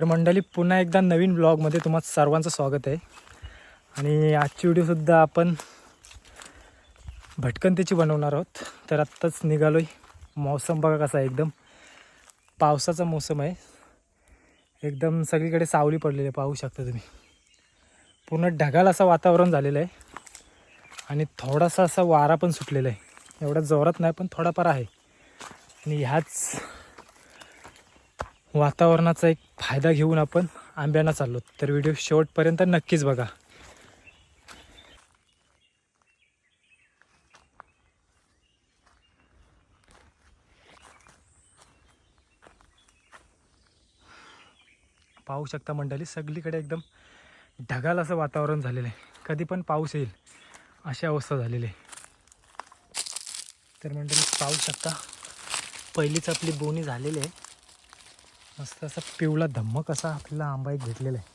तर मंडळी पुन्हा एकदा नवीन ब्लॉगमध्ये तुम्हा सर्वांचं स्वागत आहे. आणि आजची व्हिडिओसुद्धा आपण भटकंतीची बनवणार आहोत. तर आत्ताच निघालो आहे मौसम बघा कसा आहे एकदम. पावसाचा मौसम आहे. एकदम सगळीकडे सावली पडलेली आहे पाहू शकता तुम्ही. पूर्ण ढगाळ असं वातावरण झालेलं आहे. आणि थोडासा असा वारा पण सुटलेला आहे. एवढा जोरात नाही पण थोडाफार आहे. आणि ह्याच वातावरणाचा एक फायदा घेऊन आपण आंब्यांना चाललो. तर व्हिडिओ शेवटपर्यंत नक्कीच बघा. पाहू शकता मंडळी सगळीकडे एकदम ढगाल असं वातावरण झालेलं आहे. कधी पण पाऊस येईल अशी अवस्था झालेली आहे. तर मंडळी पाहू शकता पहिलीच आपली बोनी झालेली आहे. मस्त असा पिवळा धम्मक असा आपल्याला आंबा एक भेटलेला आहे.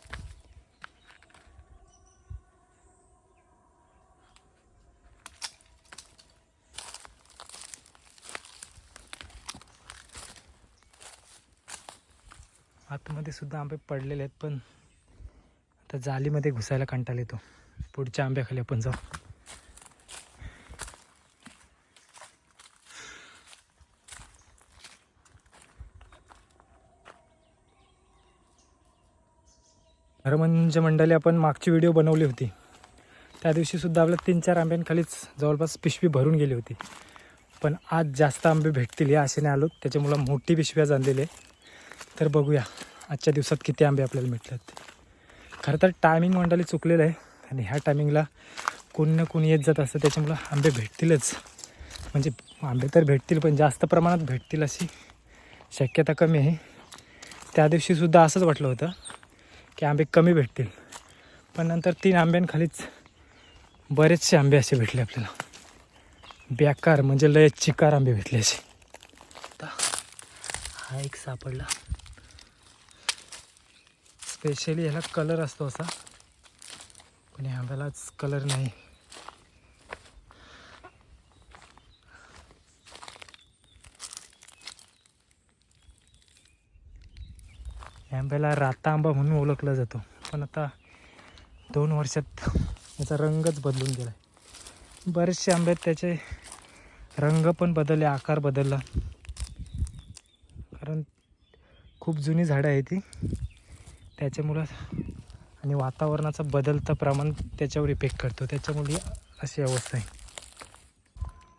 आतमध्ये सुद्धा आंबे पडलेले आहेत पण आता जालीमध्ये घुसायला कंटाळा येतो. पुढच्या आंब्याखाली आपण जाऊ. खरं मंडळी आपण मागची व्हिडिओ बनवली होती. त्या दिवशीसुद्धा आपल्या तीन चार आंब्यांखालीच जवळपास पिशवी भरून गेली होती. पण आज जास्त आंबे भेटतील या आशेने आलो. त्याच्यामुळं मोठी पिशव्या जाणलेली आहे. तर बघूया आजच्या दिवसात किती आंबे आपल्याला भेटतात खरं तर टायमिंग मंडळी चुकलेलं आहे. आणि ह्या टायमिंगला कोणी ना कोणी येत जात असतं. त्याच्यामुळं आंबे भेटतीलच. म्हणजे आंबे तर भेटतील पण जास्त प्रमाणात भेटतील अशी शक्यता कमी आहे. त्या दिवशीसुद्धा असंच वाटलं होतं. की आंबे कमी भेटतील. पण नंतर तीन आंब्यांखालीच बरेचसे आंबे असे भेटले आपल्याला. बेकार म्हणजे लय चिकार आंबे भेटले असे. हा एक सापडला. स्पेशली ह्याला कलर असतो असा. पण आंब्यालाच कलर नाही. आंब्याला राता आंबा म्हणून ओळखला जातो. पण आता दोन वर्षात याचा रंगच बदलून गेला आहे बरेचसे आंबे त्याचे रंग पण बदलले आकार बदलला. कारण खूप जुनी झाडं आहे ती त्याच्यामुळं आणि वातावरणाचा बदलता प्रमाण त्याच्यावर इफेक्ट करतो. त्याच्यामुळे अशी अवस्था आहे.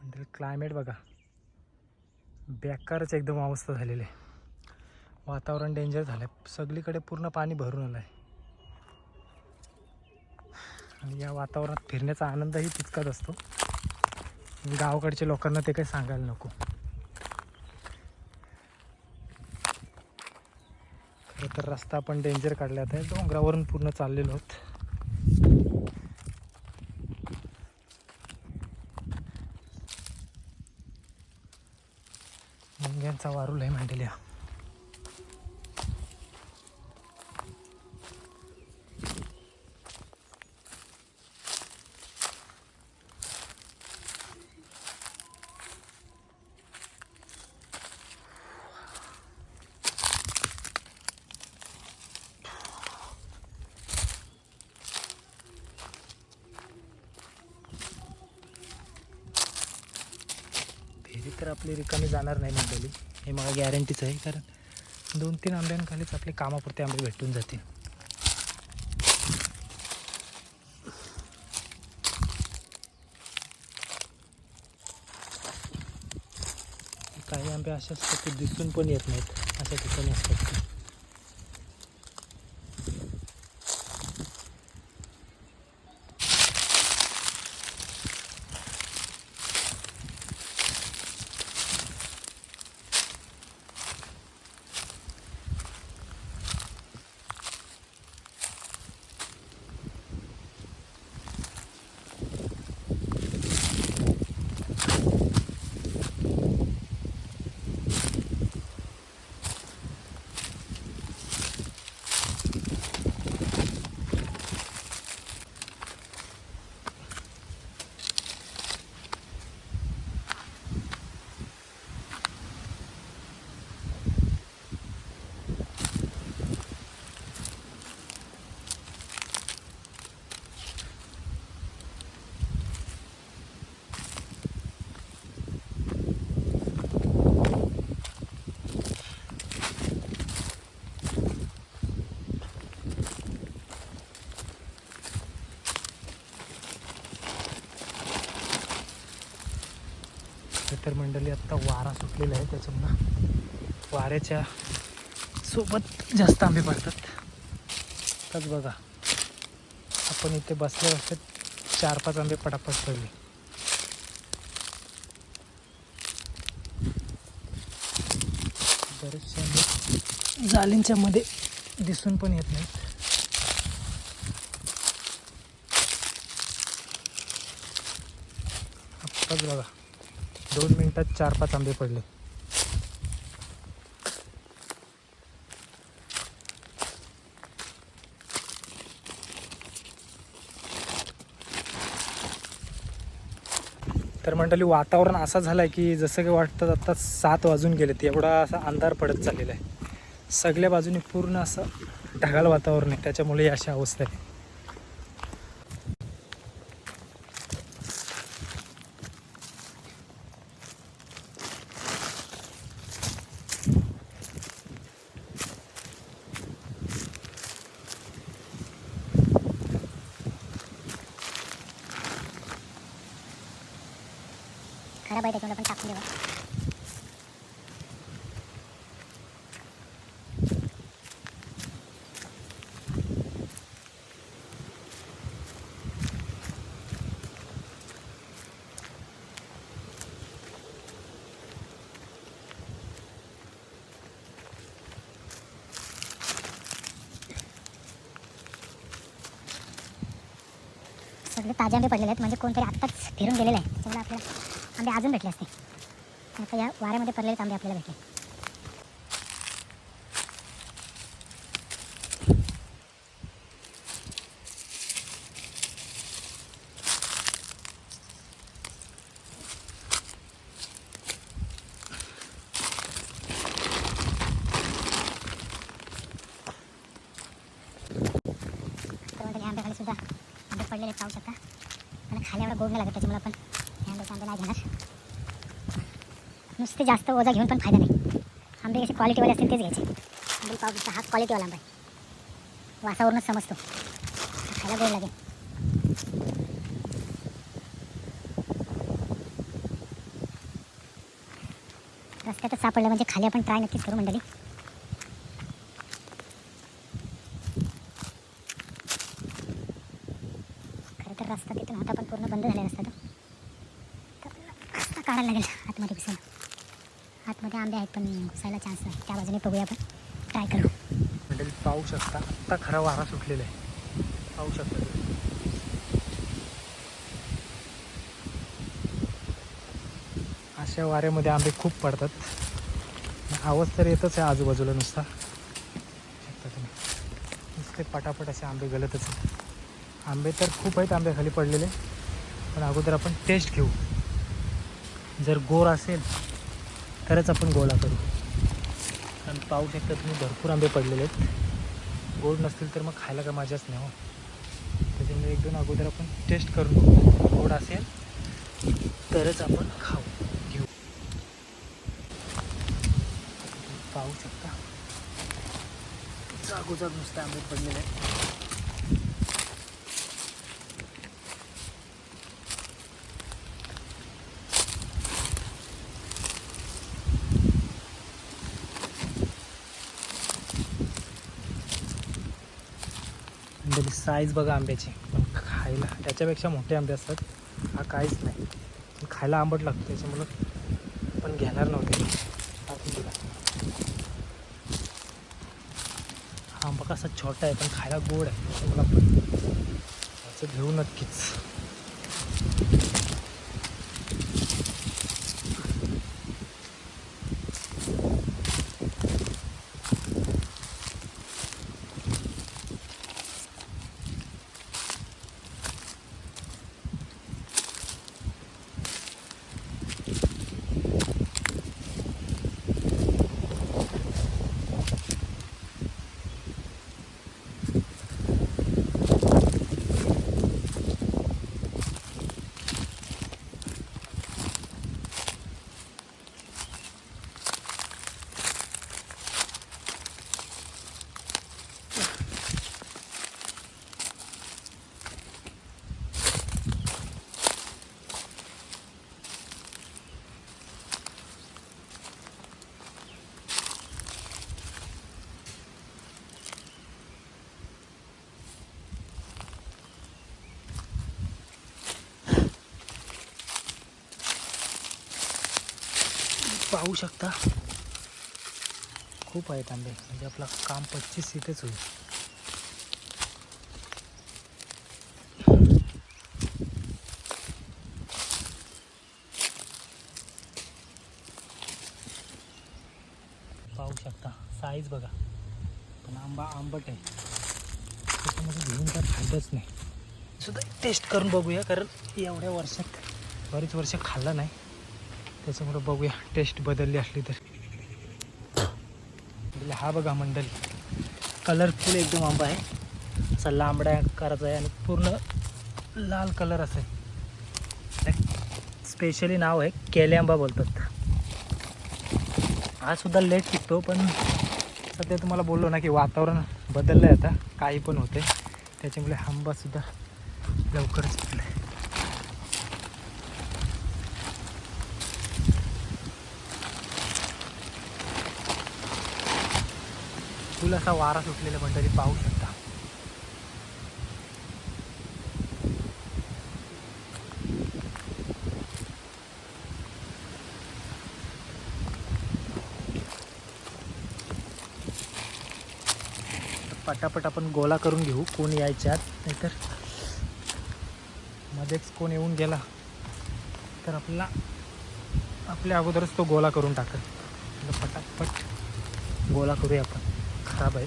म्हणजे क्लायमेट बघा. बेकारच एकदम अवस्था झालेली आहे. वातावरण डेंजर झालं आहे सगळीकडे पूर्ण पाणी भरून आलं आहे आणि या वातावरणात फिरण्याचा आनंदही तितकाच असतो. गावाकडच्या लोकांना ते काही सांगायला नको. खरं तर रस्ता आपण डेंजर काढला आहे डोंगरावरून पूर्ण चाललेलो आहोत. मुंग्यांचा वारूल आहे मांडलेल्या कमी जाणार नाही मंडळी हे मला गॅरंटीच आहे कारण दोन तीन आंब्यांखालीच आपले कामापुरते आंबे भेटून जातील. काही आंबे असे असतात ते दिसून पण येत नाहीत अशा ठिकाणी असतात. तर मंडळी आत्ता वारा सुटलेला आहे त्याच्यामुळं वाऱ्याच्या सोबत जास्त आंबे पडतात. तर बघा आपण इथे बसल्या बसल्यात चार पाच आंबे पटापट पडले. बरेचसे आंबे जालींच्यामध्ये दिसून पण येत नाहीत आत्ताच बघा त्यात चार पाच आंबे पडले. तर मंडळी वातावरण असं झालं आहे की जसं काही वाटतं आता सात वाजून गेले एवढा असा अंधार पडत चाललेला आहे. सगळ्या बाजूनी पूर्ण असं ढगाळ वातावरण आहे. त्याच्यामुळे ही अवस्था आहे. खराब आहे त्याच्यामध्ये पण टाकून देऊ. सगळे ताजे आंबे पडलेले आहेत म्हणजे कोणतरी आत्ताच फिरून गेलेलं आहे. त्याच्यामुळे आपल्याला आंबे अजून भेटले असते. आता या वाऱ्यामध्ये पडलेले आंबे आपल्याला भेटले. आंब्याखाली सुद्धा आंबे पडलेले पाहू शकता. आणि खाली एवढा गोड नाही लागत त्याच्यामुळे आपण हे आंब्याचे आंबे नाही घेणार नुसते जास्त ओझा घेऊन पण फायदा नाही. आंबे कसे क्वालिटीवाले असतील तेच घ्यायचे. आंबे पाहू हा क्वालिटीवाला आंबा आहे. वासावरूनच समजतो. खायला गोड लागेल. रस्त्यातच सापडलं म्हणजे खाली आपण ट्राय नक्कीच करू मंडळी. खरं तर रस्ता तिथून होता पण पूर्ण बंद झालेला रस्ता तो. तर रस्ता काढायला लागेल आतमध्ये घुसून. आतमध्ये पण घुसायला चान्स नाही. त्या बाजूने बघूया आपण. ट्राय करू. मंडळी पाहू शकता आत्ता खरा वारा सुटलेला आहे. पाहू शकता अशा वाऱ्यामध्ये आंबे खूप पडतात. आवाज तर येतच आहे आजूबाजूला नुसता. शकता तुम्ही. नुसते पटापट असे आंबे गलतच आहेत. आंबे तर खूप आहेत आंब्याखाली पडलेले. पण अगोदर आपण टेस्ट घेऊ. जर गोर असेल तरच आपण गोळा करू. आणि पाहू शकता तुम्ही भरपूर आंबे पडलेले आहेत. गोड नसतील तर मग खायला का मजाच नाही हो. त्याच्यामुळे एक दोन अगोदर आपण टेस्ट करून बघू गोड असेल तरच आपण खाऊ घेऊ. पाहू शकता. जागोजाग नुसते आंबे पडलेले आहेत. म्हणजे साईज बघा आंब्याची. पण खायला त्याच्यापेक्षा मोठे आंबे असतात. हा काहीच नाही. पण खायला आंबट लागतो त्याच्यामुळं पण घेणार नव्हते. हा आंबा कसा छोटा आहे पण खायला गोड आहे. मला त्याचं घेऊ नक्कीच. पाहू शकता. खूप आहेत आंबे म्हणजे आपलं काम पच्चीस इथेच होईल. पाहू शकता. साईज बघा. पण आंबा आंबट आहे. त्याच्यामध्ये घेऊन काय फायदाच नाही. सुद्धा टेस्ट करून बघूया कारण एवढ्या वर्षात बरीच वर्ष खाल्लं नाही. त्याच्यामुळं बघूया. टेस्ट बदलली असली तर. हा बघा मंडल. कलरफुल एकदम आंबा आहे. असा लांबड्या आकाराचा आहे आणि पूर्ण लाल कलर असेल स्पेशली नाव आहे केले आंबा बोलतात. हा सुद्धा लेट पिकतो पण सध्या तुम्हाला बोललो ना की वातावरण बदललं आहे आता. काही पण होते त्याच्यामुळे आंबासुद्धा लवकरच पिकला आहे फुल असा वारा सुटलेला मंडळी पाहू शकता. पटापट आपण गोळा करून घेऊ कोण यायच्या आत. नाहीतर मध्येच कोण येऊन गेला तर आपला आपल्या अगोदरच तो गोळा करून टाकत पटापट गोळा करूया आपण. खराब आहे.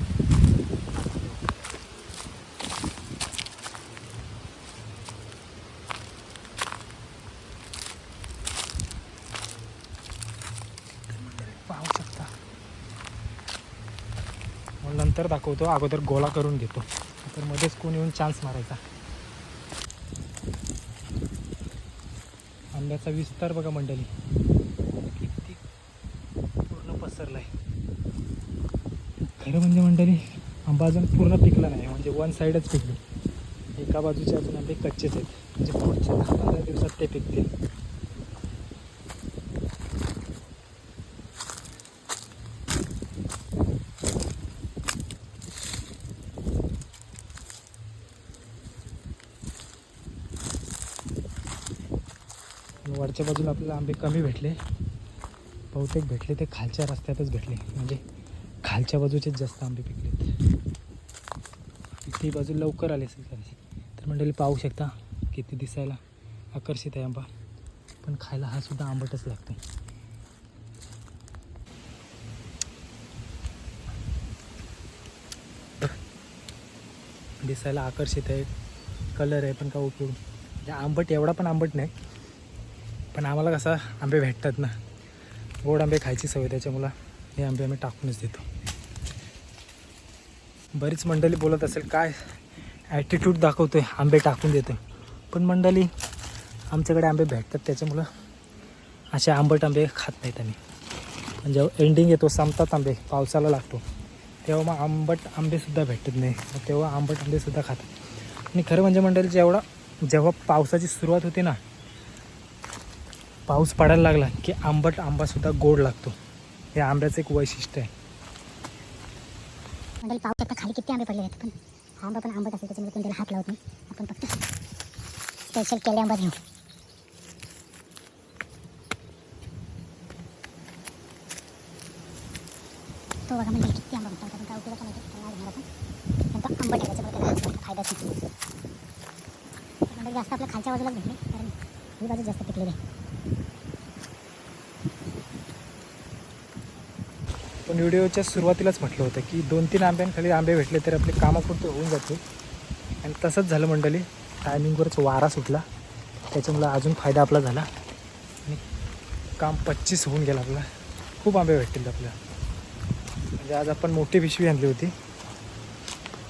पाहू शकता. मग नंतर दाखवतो अगोदर गोळा करून घेतो. तर मध्येच कोण येऊन चान्स मारायचा. आंब्याचा विस्तार बघा मंडळी किती पूर्ण पसरला आहे खरं म्हणजे मंडळी आंबा अजून पूर्ण पिकला नाही म्हणजे वन साईडच पिकली. एका बाजूचे अजून आंबे कच्चेच आहेत. म्हणजे पुढच्या दहा पंधरा दिवसात ते पिकतील. वरच्या बाजूला आपल्याला आंबे कमी भेटले. बहुतेक भेटले ते खालच्या रस्त्यातच भेटले. म्हणजे खालच्या बाजूचेच जास्त आंबे पिकलेत ती बाजू लवकर आली असेल खाली तर मंडळी पाहू शकता किती दिसायला आकर्षित आहे आंबा. पण खायला हा सुद्धा आंबटच लागतो दिसायला आकर्षित आहे. कलर आहे पण का उपयोग म्हणजे आंबट एवढा पण आंबट नाही. पण आम्हाला कसा आंबे भेटतात ना. गोड आंबे खायची सवय त्याच्यामुळं हे आंबे आम्ही टाकूनच देतो. बरीच मंडळी बोलत असेल काय ॲटिट्यूड दाखवतो आहे आंबे टाकून देतो पण मंडळी आमच्याकडे आंबे भेटतात त्याच्यामुळं असे आंबट आंबे खात नाहीत आम्ही. पण जेव्हा एंडिंग येतो संपतात आंबे पावसाला लागतो तेव्हा मग आंबट आंबेसुद्धा भेटत नाही. तेव्हा आंबट आंबेसुद्धा खातात. आणि खरं म्हणजे मंडळी जेवढा जेव्हा पावसाची सुरुवात होते ना पाऊस पडायला लागला की आंबट आंबासुद्धा गोड लागतो. हे आंब्याचं एक वैशिष्ट्य आहे. मंडळी पाहू शकता. खाली किती आंबे पडले आहेत. पण आंबा पण आंबट असेल त्याच्यामुळे कोणत्याला हात लावत नाही. आपण फक्त स्पेशल केले आंबा घेऊ तो बघा म्हणजे किती आंबा म्हणतात कारण काय उपयोग नाही घेणार आपण पण तो आंबट आहे त्याच्यामुळे त्याला फायदाच नाही. जास्त आपल्या खालच्या बाजूलाच भेटले कारण ही बाजू जास्त पिकलेली आहे. पण व्हिडिओच्या सुरुवातीलाच म्हटलं होतं की दोन तीन आंब्यांखाली आंबे भेटले तर आपले कामापुरते होऊन जाते आणि तसंच झालं मंडळी टायमिंगवरच वारा सुटला. त्याच्यामुळं अजून फायदा आपला झाला. आणि काम पच्चीस होऊन गेलं आपला. खूप आंबे भेटतील आपल्याला म्हणजे आज आपण मोठी पिशवी आणली होती.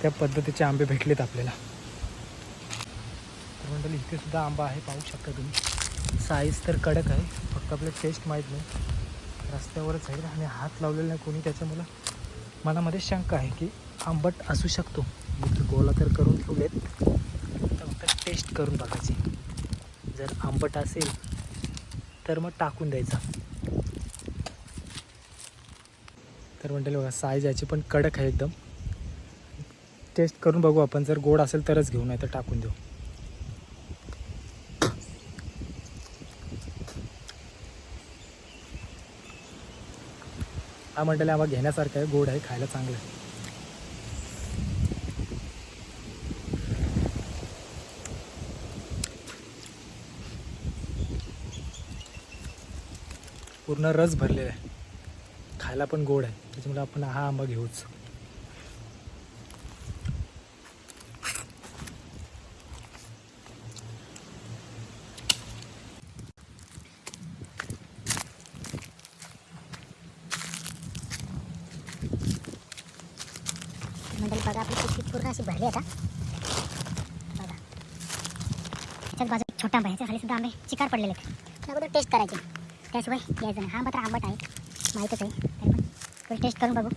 त्या पद्धतीचे आंबे भेटलेत आपल्याला. तर मंडळी इथे सुद्धा आंबा आहे पाहू शकता तुम्ही. साईज तर कडक आहे फक्त आपलं टेस्ट माहीत नाही. रस्त्यावरच आहे आणि हात लावलेला नाही कोणी त्याच्यामुळं मनामध्ये शंका आहे की आंबट असू शकतो. गोला गोळा तर करून ठेवलेत. तर फक्त टेस्ट करून बघायची. जर आंबट असेल तर मग टाकून द्यायचा. तर म्हणते बघा साईज याची पण कडक आहे एकदम. टेस्ट करून बघू आपण. जर गोड असेल तरच घेऊ नाही तर टाकून देऊ. हा मंडळी आंबा घेण्यासारखा आहे गोड आहे खायला चांगलं आहे. पूर्ण रस भरलेला आहे. खायला पण गोड आहे. त्याच्यामुळे आपण हा आंबा घेऊच मंडळी बघा आपली पिशवी पूर्ण अशी भरली आता बघा त्याच्याच बाजू छोटा आंबा चिकार पडलेले आहेत. अगोदर टेस्ट करायची. त्याशिवाय यायचं नाही. हा मात्र आंबट आहे. माहीतच आहे. तरी पण थोडी टेस्ट करून बघू.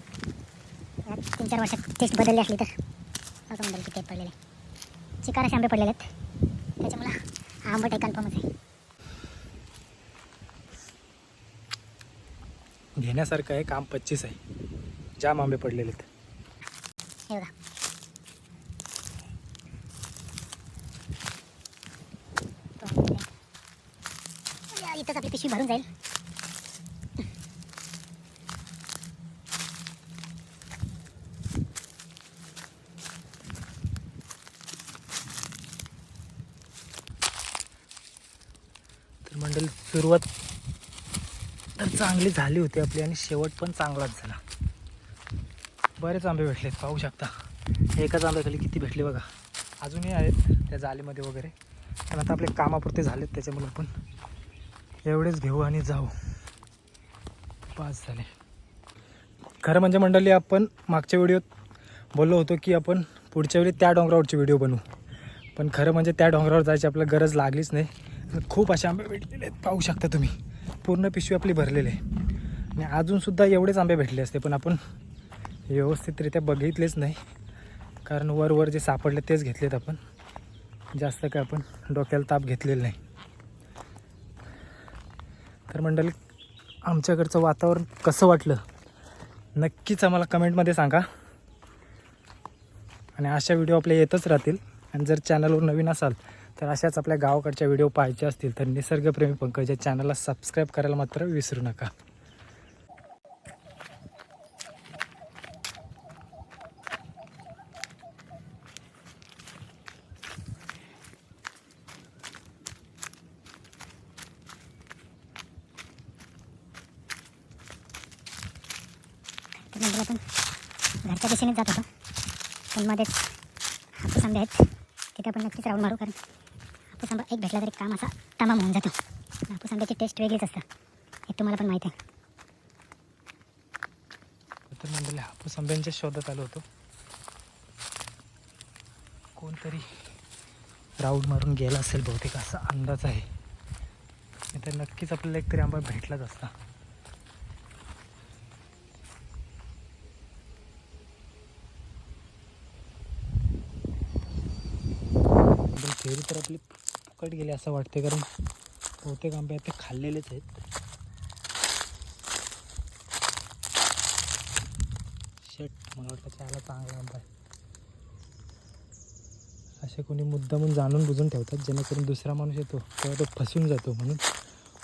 तीन चार वर्षात टेस्ट बदलली असली तर. बघा मंडळी किती आहेत पडलेले. चिकार असे आंबे पडलेले आहेत. त्याच्यामुळं हा आंबट आहे कन्फर्मच आहे. घेण्यासारखं आहे काम पच्चीस आहे. जाम आंबे पडलेले आहेत. हे बघा तो आंबे आहे. आपली पिशवी भरून जाईल. तर मंडळी सुरुवात तर चांगली झाली होती आपली आणि शेवट पण चांगलाच झाला. बरेच आंबे भेटलेत पाहू शकता. एकाच आंब्याखाली किती भेटले बघा. अजूनही आहेत त्या जालीमध्ये वगैरे. पण आता आपले कामापुरते झालेत त्याच्यामुळे आपण एवढेच घेऊ आणि जाऊ. पाच झाले. खरं म्हणजे मंडळी आपण मागच्या व्हिडिओत बोललो होतो की आपण पुढच्या वेळी त्या डोंगरावरची व्हिडिओ बनवू. पण खरं म्हणजे त्या डोंगरावर जायची आपल्याला गरज लागलीच नाही. खूप असे आंबे भेटलेले आहेत पाहू शकता तुम्ही. पूर्ण पिशवी आपली भरलेली आहे. आणि अजूनसुद्धा एवढेच आंबे भेटले असते पण आपण व्यवस्थितरित्या बघितलेच नाही. कारण वर वर जे सापडले तेच घेतलेत आपण. जास्त काय आपण डोक्याला ताप घेतलेला नाही. तर मंडळी आमच्याकडचं वातावरण कसं वाटलं? नक्कीच आम्हाला कमेंटमध्ये सांगा. आणि अशा व्हिडिओ आपल्या येतच राहतील. आणि जर चॅनलवर नवीन असाल तर अशाच आपल्या गावाकडच्या व्हिडिओ पाहायचे असतील तर निसर्गप्रेमी पंकज या चॅनलला सबस्क्राईब करायला मात्र विसरू नका तर नंतर आपण घरच्या दिशेने जात होतो राऊंडमध्येच हापूस आंबे आहेत. तिथे आपण नक्कीच राऊंड मारू कारण हापूस आंबा एक भेटला तरी काम असा तमाम होऊन जातो. हापूस आंब्याची टेस्ट वेगळीच असतं. हे तुम्हाला पण माहीत आहे. तर मंडळी हापूस आंब्यांच्या शोधात आलो होतो. कोणतरी राऊंड मारून गेला असेल बहुतेक असा अंदाज आहे. नाही तर नक्कीच आपल्याला एकतरी आंबा भेटलाच असता पण फेरी तर आपली फुकट गेली असं वाटते कारण बहुतेक आंबे आता खाल्लेलेच आहेत. शेट मला वाटतं त्याला चांगला आंबा आहे. असे कोणी मुद्दामून जाणून बुजून ठेवतात जेणेकरून दुसरा माणूस येतो तेव्हा तो फसून जातो म्हणून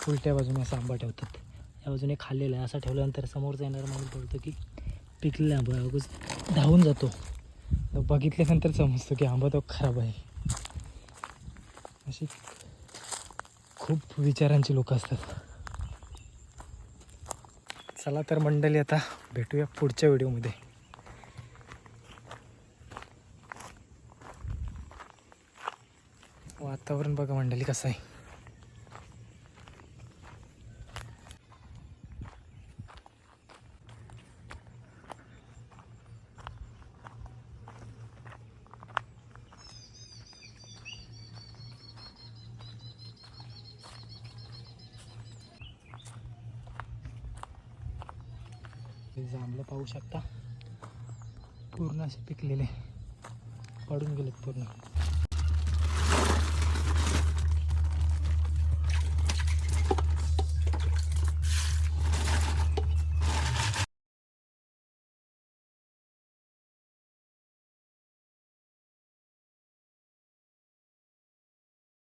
उलट्या बाजूने असा आंबा ठेवतात. या बाजूने खाल्लेला आहे. असा ठेवल्यानंतर समोरचा येणारा माणूस बोलतो की पिकलेला आंबा अगोदर धावून जातो. बघितल्यानंतर समजतो की आंबा तो खराब आहे. अशी खूप विचारांची लोक असतात. चला तर मंडळी आता भेटूया पुढच्या व्हिडिओमध्ये. वातावरण बघा मंडळी कसं आहे. ते जांभळं पाहू शकता. पूर्ण असे पिकलेले. पडून गेलेत पूर्ण.